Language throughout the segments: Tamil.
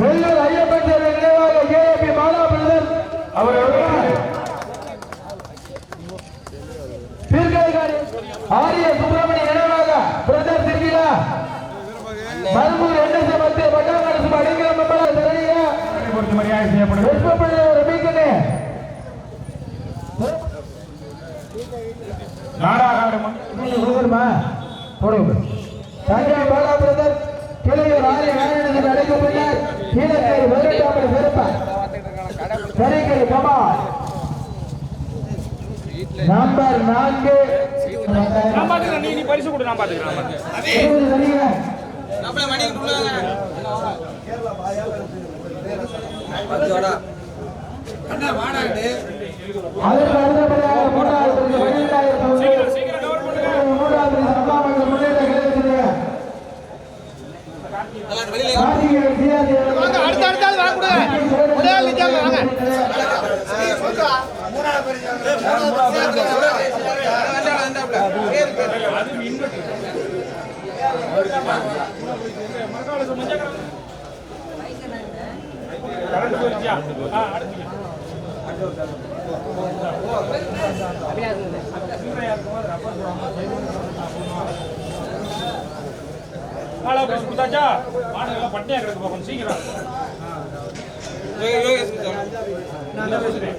வெள்ளூர் ஐயப்பன் தேர்வு நினைவாக ஏஏபி பாலா பிரதர் அவர்களுடைய பீர்க்கடைக்காரி ஆரிய சுப்பிரமணிய நினைவாக பிரதர் திருவிழா. மருமூர் என்எஸ்ஏ மத்திய பட்டாங்கரசு அடிக்கிற மம்பள தரணிய பொறுத்து மரியாதை செய்யப்படும் வெப்பப்பள்ளி ஒரு மீக்கனே கொடுக்கணுமா? போடுங்க. தஞ்சை பாலா பிரதர் கிளையூர் ஆரிய நாராயணன் அழைக்கப்பட்டார். கீழக்கரை நம்பர் நான்கு. நான் பாத்துக்கிறேன் நீ நீ பரிசு கொடு நான் பாத்துக்கிறேன் அடுத்தபடியாக மூன்றாவது பரிசு பதினெட்டாயிரத்து ஒன்று. சீக்கிரம் சீக்கிரம் கவர் பண்ணுங்க மூன்றாவது பரிசு அம்மாமக்கள் முன்னேற்ற கழகத்தினுடைய கார்த்திகேயன் சிஆர்டி அவர்கள் அடுத்த அடுத்த ஆள் வாங்க கொடுங்க ஒரே ஆள் நிக்காம வாங்க கரண்ட் போயிடுச்சியா ஆ. அடுத்து நாளா பரிசு கொடுத்தாச்சா மாடுகள்லாம் பட்டையா கிடக்கு சீக்கிரம் பேசுறேன்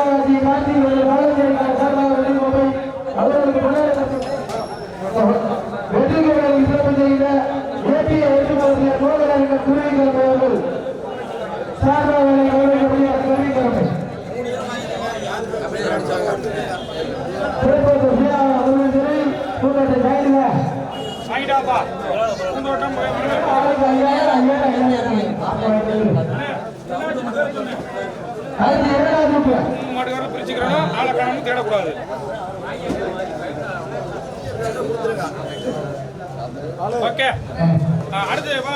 பூந்தோட்டம் போய் மூணு மாட்டுக்காரர் பிரிச்சுக்கிறோம் ஆளை காணாம தேடக்கூடாது ஓகே அடுத்து வா,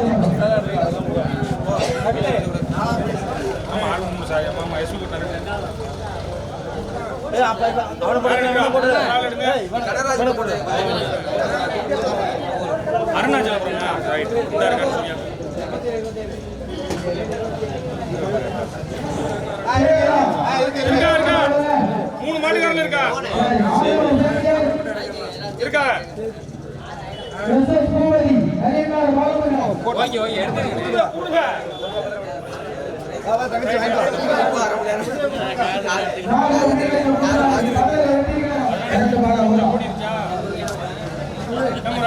அருணாச்சலபுரம் ரைட் இந்த இருக்கா இருக்கா மூணு மாட்டுக்காரன் இருக்கா இருக்கா ஓடிருச்சா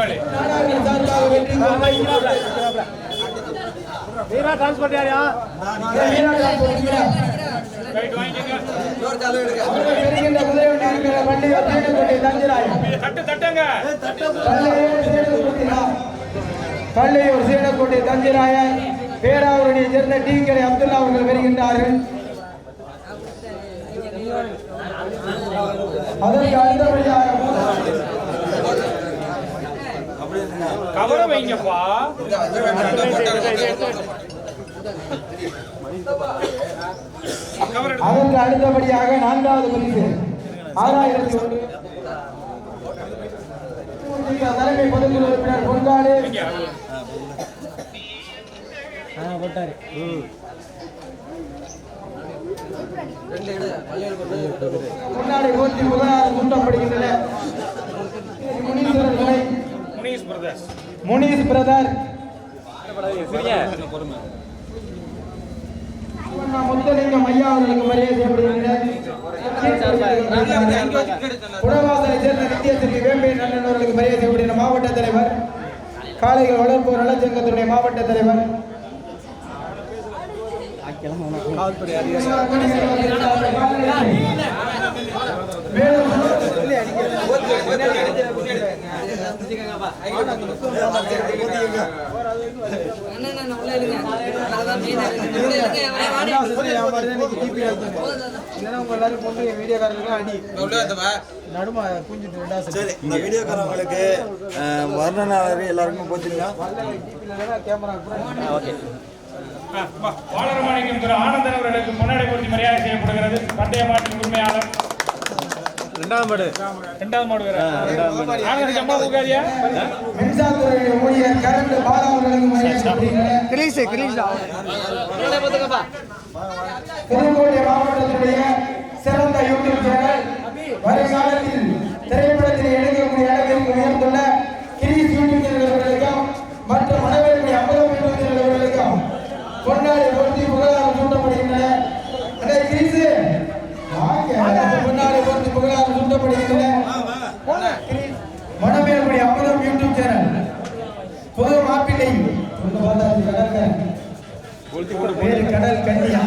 நம்மளாலே வீரா டிரான்ஸ்போர்ட் யாரையா ரைட் வாங்கிக்கங்க. தட்டு தட்டுங்க. பள்ளியூர் சீனக்கோட்டை தஞ்சிராயன் பேராவூரணியை சேர்ந்த டீங்கரை அப்துல்லா அவர்கள் வருகின்றார்கள். அதற்கு அடுத்தபடியாக கவர வைங்கப்பா. அதற்கு அடுத்தபடியாக நான்காவது பரிசு ஆறாயிரத்தி ஒன்று. தலைமை பொதுக்குழு உறுப்பினர் பொங்காடு முன்னாடி ஊற்றி முதலாவது குண்டப்படுகின்றன முனீஸ்வரர் துணை முனீஸ் பிரதர். முத்தலிங்கம் ஐயா அவர்களுக்கு மரியாதை செய்யப்படுகிறது மரியாதை செய்யப்படுகிற மாவட்ட தலைவர். காளைகள் வளர்ப்போர் நலச்சங்கத்தினுடைய மாவட்ட தலைவர். மேலும் வீடியோக்காரவங்களுக்கு வர்ணனாளர் எல்லாருக்கும் போச்சுங்களா ஆ, வா. திரு ஆனந்தன் அவர்களுக்கு முன்னாடி பொருத்தி மரியாதை செய்யப்படுகிறது பந்தய மாட்டின் உரிமையாளர் ரெண்டாம் மாடு. இரண்டாவது மாடு வேற. ஆனந்தன் அம்மா உட்காரியா மின்சாரத்துறையுடைய ஊழியர் கரண்ட் பாலா அவர்களுக்கு மரியாதை செய்யப்படுகிறது கிரீஸ் கிரீஸ் புதுக்கோட்டை மாவட்டத்தினுடைய சிறந்த யூடியூப் சேனல் புகழாரம் சூட்டப்படுகின்றன மனவேற்குடி அம்பலம் யூடியூப் சேனல். புது மாப்பிள்ளை. வேறு கடல் கன்னியா.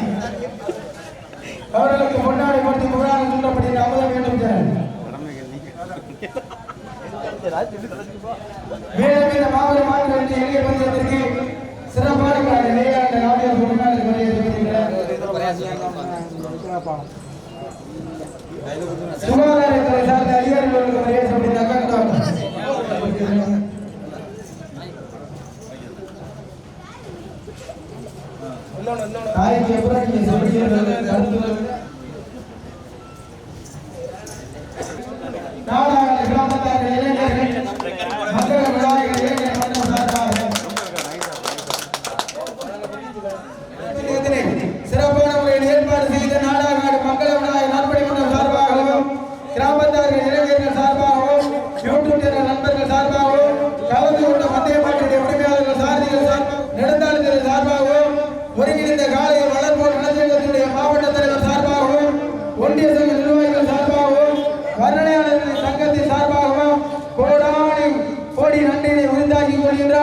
அவர்களுக்கு முன்னாடி படுத்தி புகழாரம் சூட்டப்படுகிற அமுதம் வேண்டும் சார் மேலும் இந்த மாபெரும் மாநிலத்தை எளிய பந்தயத்திற்கு சிறப்பான விளையாட்டு நாட்டிய முன்னாடி சுகாதாரத்துறை சார்ந்த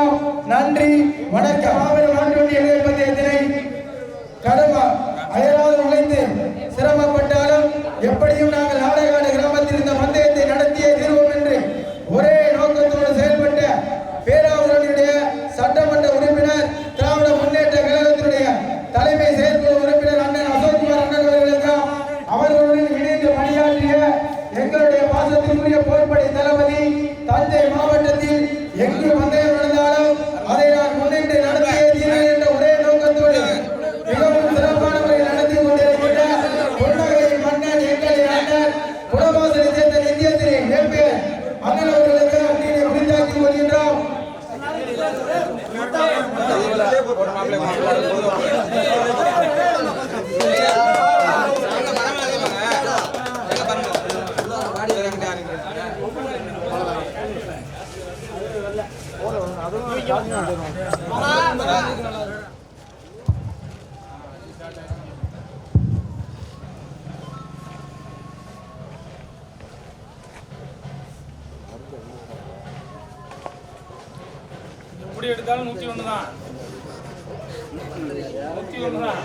கொள்கின்றோம் நன்றி வணக்கம். மாபெரும் ஆண்டு எழுபத்தி பந்தயத்தினை கடமா அயராது உழைத்து சிரமப்பட்டாலும் எப்படியும் நான் எப்படி எடுத்தாலும் நூத்தி ஒண்ணு தான். நூத்தி ஒண்ணு தான்.